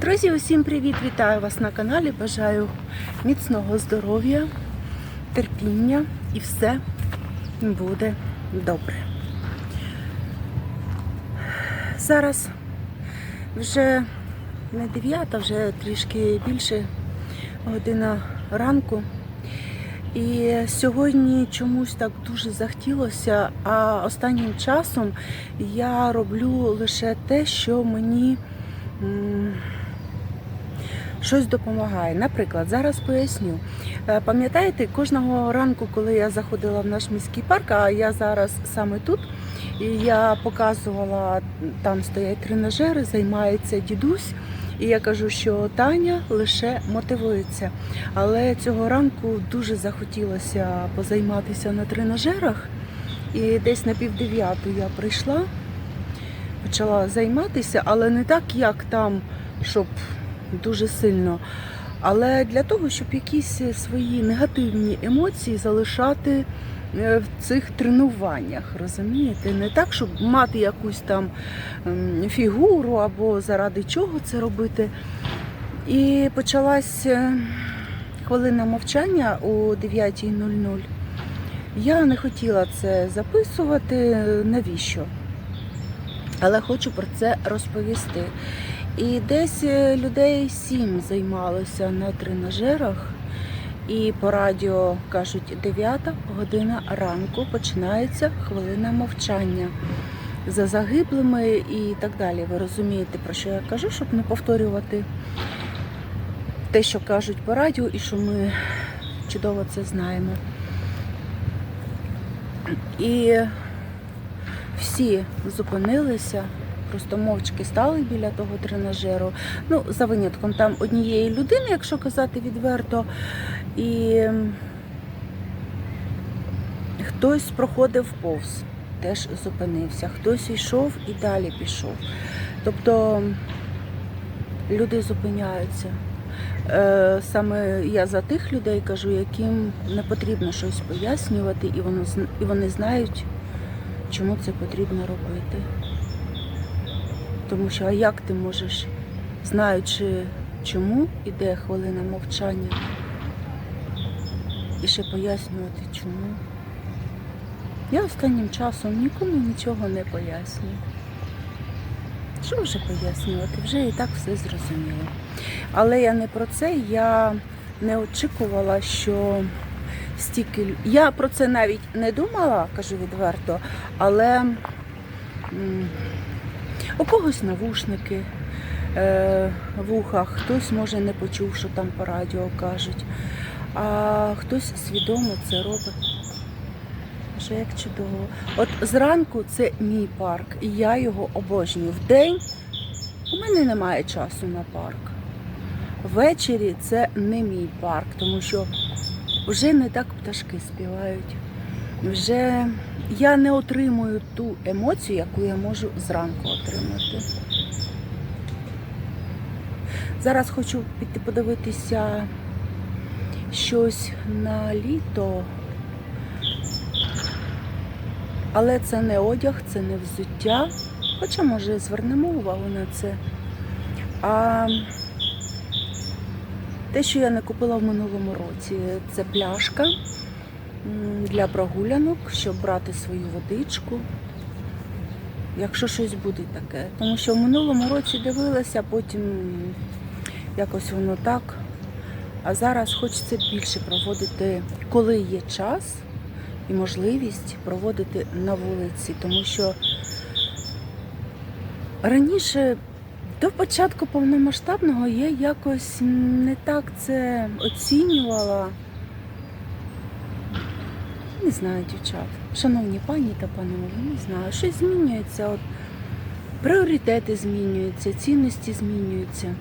Друзі, усім привіт! Вітаю вас на каналі. Бажаю міцного здоров'я, терпіння і все буде добре. Зараз вже не 9, вже трішки більше година ранку. І сьогодні чомусь так дуже захотілося, а останнім часом я роблю лише те, що мені щось допомагає. Наприклад, зараз поясню. Е, Пам'ятаєте, кожного ранку, коли я заходила в наш міський парк, а я зараз саме тут, і я показувала, там стоять тренажери, займається дідусь. І я кажу, що Таня лише мотивується. Але цього ранку дуже захотілося позайматися на тренажерах. І десь на півдев'яту я прийшла, почала займатися, але не так, як там, щоб дуже сильно. Але для того, щоб якісь свої негативні емоції залишати е, в цих тренуваннях, розумієте? Не так, щоб мати якусь там ем, фігуру або заради чого це робити. І почалась е, хвилина мовчання о 9.00. Я не хотіла це записувати, навіщо? Але хочу про це розповісти. І десь е, людей сім займалося на тренажерах. І по радіо кажуть, 9 година ранку починається хвилина мовчання за загиблими і так далі. Ви розумієте, про що я кажу, щоб не повторювати те, що кажуть по радіо, і що ми чудово це знаємо. І всі зупинилися, просто мовчки стали біля того тренажеру. Ну, за винятком там однієї людини, якщо казати відверто, і хтось проходив повз, теж зупинився, хтось йшов і далі пішов. Тобто люди зупиняються. Е, Саме я за тих людей кажу, яким не потрібно щось пояснювати, і вони знають, чому це потрібно робити. Тому що а як ти можеш, знаючи, чому іде хвилина мовчання, і ще пояснювати чому. Я останнім часом нікому нічого не пояснюю. Що вже пояснювати? Вже і так все зрозуміло. Але я не про це, я не очікувала, що стільки. Я про це навіть не думала, кажу відверто, але у когось навушники е, в ухах, хтось може не почув, що там по радіо кажуть, а хтось свідомо це робить. Вже як чудово. От зранку це мій парк, і я його обожнюю. Вдень у мене немає часу на парк. Ввечері це не мій парк, тому що вже не так пташки співають. Вже я не отримую ту емоцію, яку я можу зранку отримати. Зараз хочу піти подивитися щось на літо. Але це не одяг, це не взуття. Хоча, може, звернемо увагу на це. А те, що я не купила в минулому році, це пляшка для прогулянок, щоб брати свою водичку. Якщо щось буде таке. Тому що в минулому році дивилася, потім якось воно так. А зараз хочеться більше проводити, коли є час і можливість проводити на вулиці, тому що раніше до початку повномасштабного я якось не так це оцінювала. Не знаю, дівчат. Шановні пані та панове, не знаю, щось змінюється. От, пріоритети змінюються, цінності змінюються.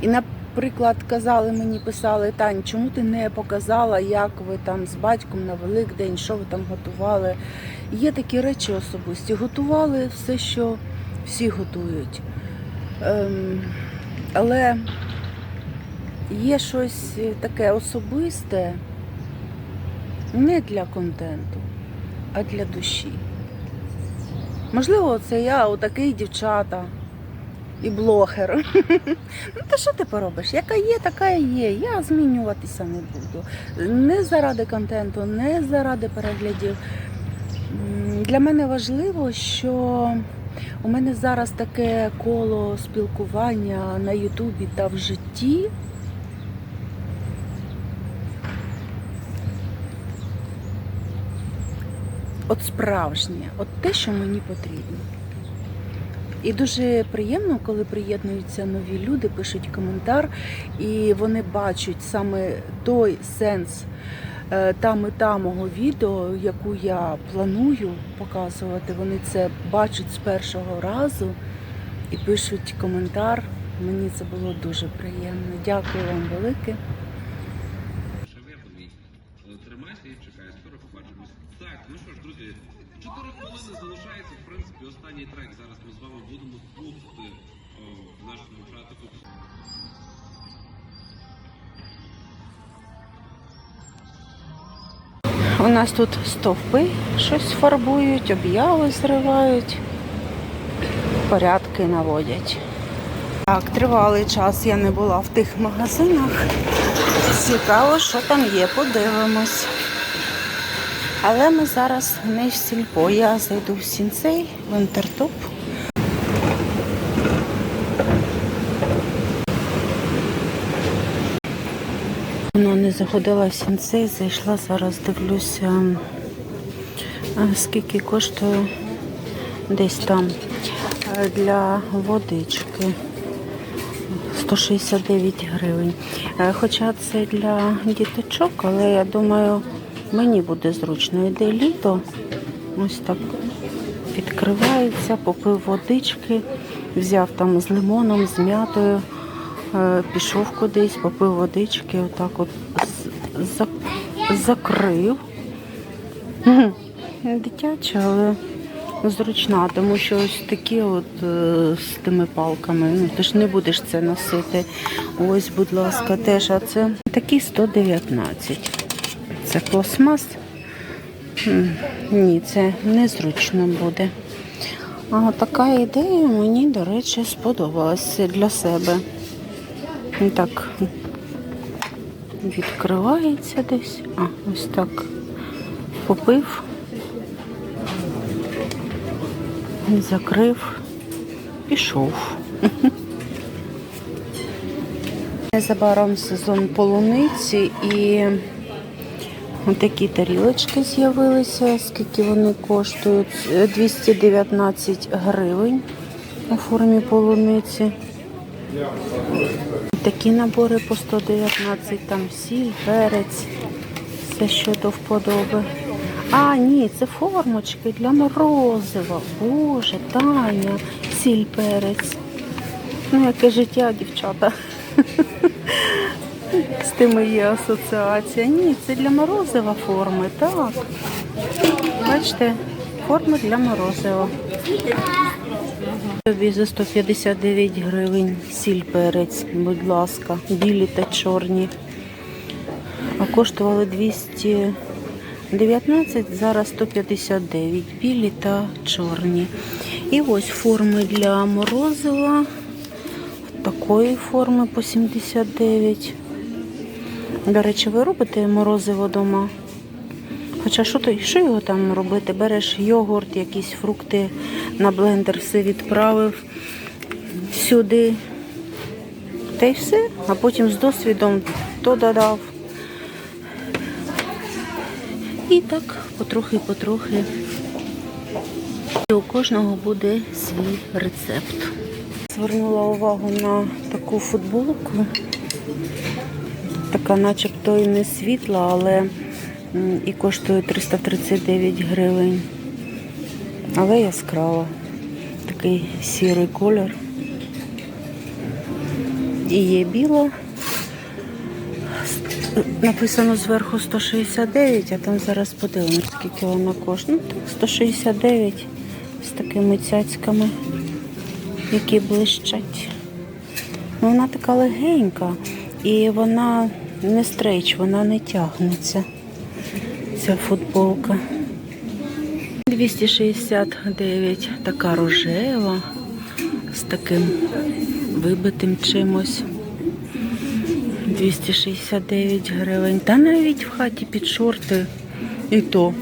І, наприклад, казали мені, писали, Тань, чому ти не показала, як ви там з батьком на Великдень, що ви там готували. Є такі речі особисті. Готували все, що всі готують. Ем, але є щось таке особисте не для контенту, а для душі. Можливо, це я, отакий дівчата. і блогер. Ну то що ти поробиш? Яка є, така і є. Я змінюватися не буду. Не заради контенту, не заради переглядів. Для мене важливо, що у мене зараз таке коло спілкування на Ютубі та в житті. От справжнє, от те, що мені потрібно. І дуже приємно, коли приєднуються нові люди, пишуть коментар, і вони бачать саме той сенс е, та мета мого відео, яку я планую показувати. Вони це бачать з першого разу і пишуть коментар. Мені це було дуже приємно. Дякую вам велике. Тримайся і чекай, скоро побачимось. Так, ну що ж, друзі, 4 хвилини залишається, в принципі, останній трек. Зараз ми з вами будемо слухати о, нашому братику. У нас тут стовпи щось фарбують, об'яви зривають, порядки наводять. Так, тривалий час я не була в тих магазинах. Цікаво, що там є, подивимось. Але ми зараз не в сільпо. Я зайду в сінцей, в інтертоп. Ну, не заходила в сінцей, зайшла, зараз дивлюся, скільки коштує десь там е, для водички. 169 гривень. Е, Хоча це для діточок, але я думаю, мені буде зручно. Йде літо, ось так відкривається, попив водички, взяв там з лимоном, з м'ятою, е, пішов кудись, попив водички, отак от закрив. Мгм. Дитяча, але зручна, тому що ось такі от е, з тими палками. Ну, ти ж не будеш це носити. Ось, будь ласка, теж, а це такі 119. Це пластмас. Ні, це незручно буде. А така ідея мені, до речі, сподобалася для себе. Так відкривається десь. А, ось так попив. Закрив, пішов. Незабаром сезон полуниці і такі тарілочки з'явилися. Скільки вони коштують? Е, 219 гривень у формі полуниці. Такі набори по 119, там сіль, перець, все що до вподоби. А, ні, це формочки для морозива. Боже, Таня, сіль перець. Ну, яке життя, дівчата. З тими є асоціація. Ні, це для морозива форми, так. Бачите, форми для морозива. Тобі за 159 гривень сіль перець, будь ласка, білі та чорні. А коштували 219, зараз 159, білі та чорні. І ось форми для морозива. Такої форми по 79. До речі, ви робите морозиво вдома? Хоча що то, що його там робити? Береш йогурт, якісь фрукти на блендер, все відправив сюди. Та й все. А потім з досвідом то додав. І так, потрохи-потрохи. І у кожного буде свій рецепт. Звернула увагу на таку футболку. Така начебто і не світла, але і коштує 339 гривень. Але яскрава. Такий сірий колір. І є біла. Написано зверху 169, а там зараз подивимось, скільки вона коштує. Ну, так, 169 з такими цяцьками, які блищать. Ну, Вона така легенька і вона не стрейч, вона не тягнеться. Ця футболка. 269 така рожева з таким вибитим чимось. 269 гривень. Та навіть в хаті під шорти і то.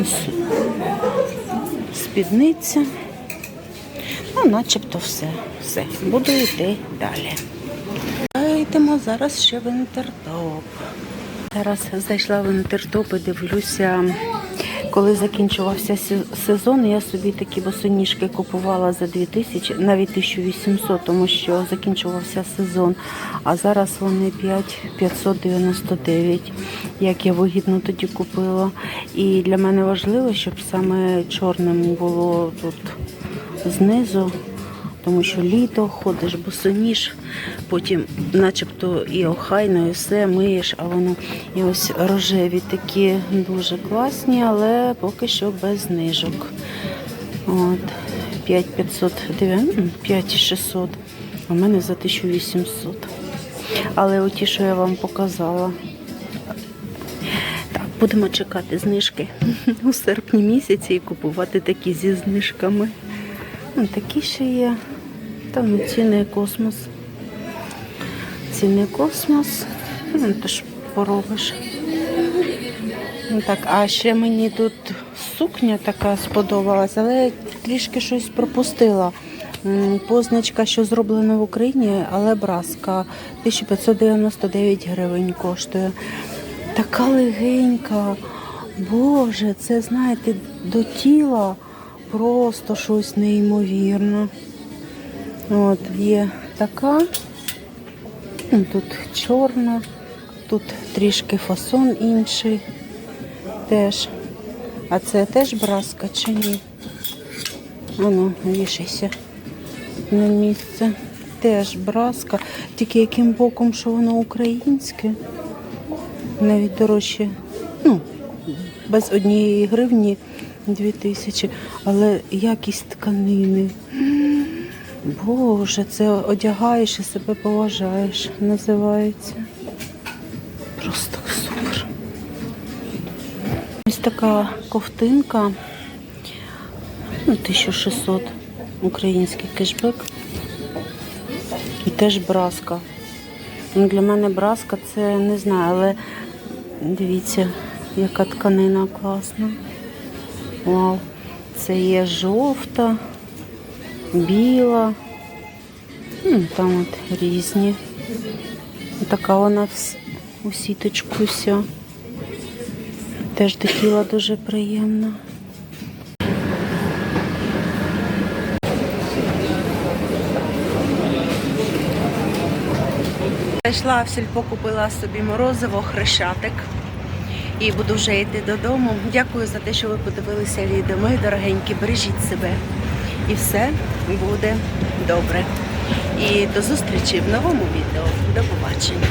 Ось спідниця. Ну, начебто все. Все. Буду йти далі. Йдемо зараз ще в інтертоп. Зараз зайшла в інтертоп і дивлюся, коли закінчувався сезон, я собі такі босоніжки купувала за 2000, навіть 1800, тому що закінчувався сезон. А зараз вони 5599, як я вигідно тоді купила. І для мене важливо, щоб саме чорним було тут знизу тому що літо ходиш босоніж, потім начебто і охайно, і все миєш, а воно і ось рожеві такі дуже класні, але поки що без знижок. От, 5600, а в мене за 1800. Але оті, що я вам показала. Так, будемо чекати знижки у серпні місяці і купувати такі зі знижками. Такі ще є. Там цінний космос. Цінний космос. Ну, то ж поробиш. Ну, так, а ще мені тут сукня така сподобалась, але я трішки щось пропустила. Позначка, що зроблена в Україні, але браска 1599 гривень коштує. Така легенька. Боже, це знаєте, до тіла просто щось неймовірне. От, є така. Тут чорна, тут трішки фасон інший теж. А це теж браска чи ні? Ану, вішайся на місце. Теж браска. Тільки яким боком, що воно українське. Навіть дорожче. Ну, без однієї гривні 2000, але якість тканини. Боже, це одягаєш і себе поважаєш, називається. Просто супер. Ось така ковтинка. Ну, 1600 український кешбек. І теж браска. Ну, Для мене браска це не знаю, але дивіться, яка тканина класна. Вау. Це є жовта, біла. М, Там от різні. Така вона у сіточку вся. Теж до дуже приємна. Зайшла в сільпо, купила собі морозиво, хрещатик. І буду вже йти додому. Дякую за те, що ви подивилися відео. Мої дорогенькі, бережіть себе. І все буде добре. І до зустрічі в новому відео. До побачення.